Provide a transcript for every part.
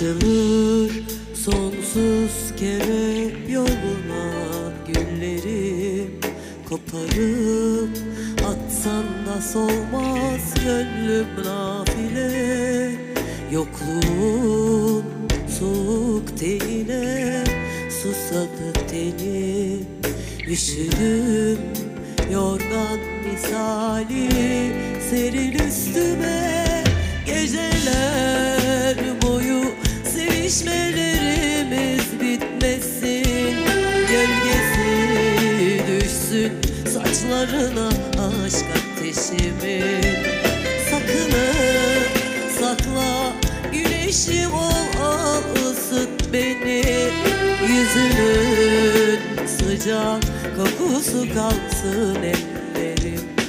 Açılır sonsuz kere yoluna Güllerim. Koparıp atsan da solmaz Gönlüm nafile. Yokluğum soğuk teline Susadı tenim üşüdüm yorgan misali Serin üstüme gece saçlarına aşk ateşimin Sakınıp sakla güneşim ol al ısıt beni. Yüzünün sıcak kokusu kalsın ellerimde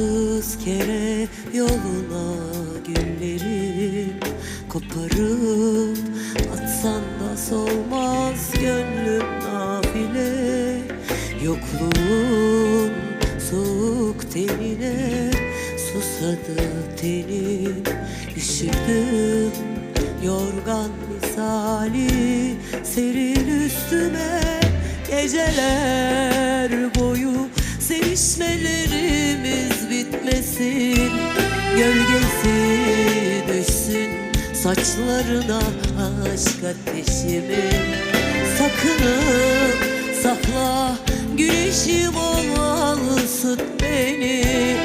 sonsuz kere yoluna güllerim Koparıp atsan da solmaz gönlüm nafile. Yokluğun soğuk tenine susadı tenim Üşüdüm yorgan misali seril üstüme Geceler boyu sevişmelerimiz bitmesin Gölgesi düşsün. Saçlarına aşk ateşimin Sakınıp sakla. Güneşim ol ısıt beni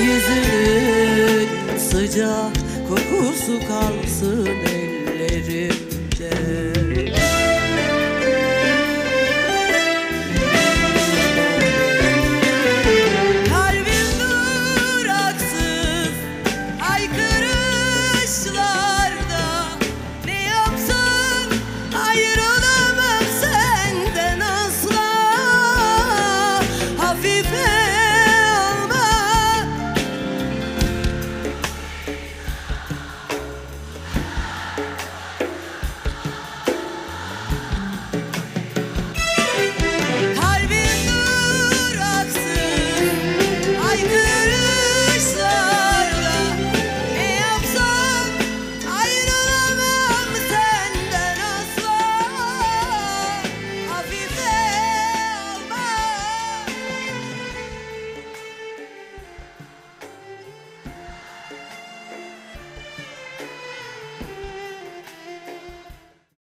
Yüzünün sıcak kokusu kalsın ellerim